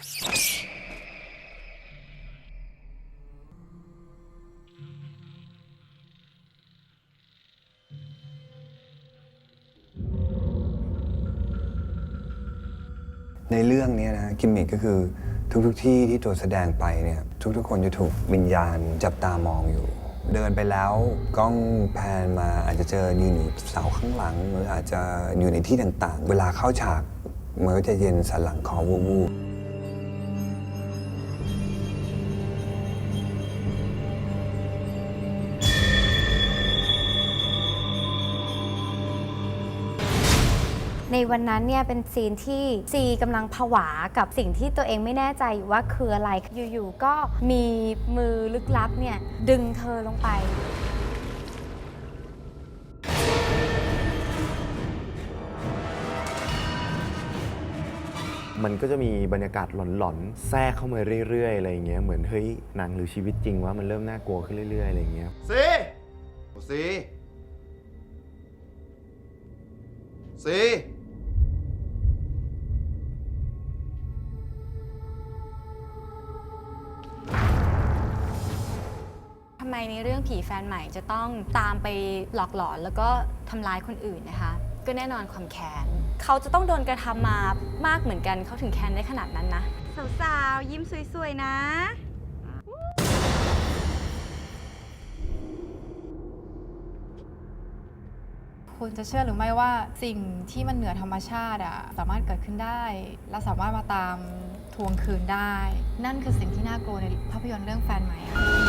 ในเรื่องนี้นะกิมมิกก็คือทุกๆทที่ที่ตัวแสดงไปเนี่ยทุกๆคนจะถูกวิญญาณจับตามองอยู่ เดินไปแล้วกล้องแพนมาอาจจะเจอยืนอยู่เสาข้างหลัง หรืออาจจะอยู่ในที่ต่างๆ เวลาเข้าฉากมันก็จะเย็นสันหลังคอวูบๆ ในวันนั้นเนี่ยเป็นซีนที่ซีกำลังผวากับสิ่งที่ตัวเองไม่แน่ใจว่าคืออะไร อยู่ๆก็มีมือลึกลับเนี่ยดึงเธอลงไปมันก็จะมีบรรยากาศหลอนๆ แทรกเข้ามาเรื่อยๆ อะไรอย่างเงี้ย เหมือนเฮ้ยหนังหรือชีวิตจริงว่ามันเริ่มน่ากลัวขึ้นเรื่อยๆ อะไรอย่างเงี้ยสีสีสี ไมในเรื่องผีแฟนใหม่จะต้องตามไปหลอกหลอนแล้วก็ทำร้ายคนอื่นนะคะ ก็แน่นอนความแค้นเขาจะต้องโดนกระทำมามากเหมือนกันเขาถึงแค้นได้ขนาดนั้นนะ สาวๆ ยิ้มสวยๆ นะ คุณจะเชื่อหรือไม่ว่าสิ่งที่มันเหนือธรรมชาติอะสามารถเกิดขึ้นได้ และสามารถมาตามทวงคืนได้ นั่นคือสิ่งที่น่ากลัวในภาพยนตร์เรื่องแฟนใหม่อะ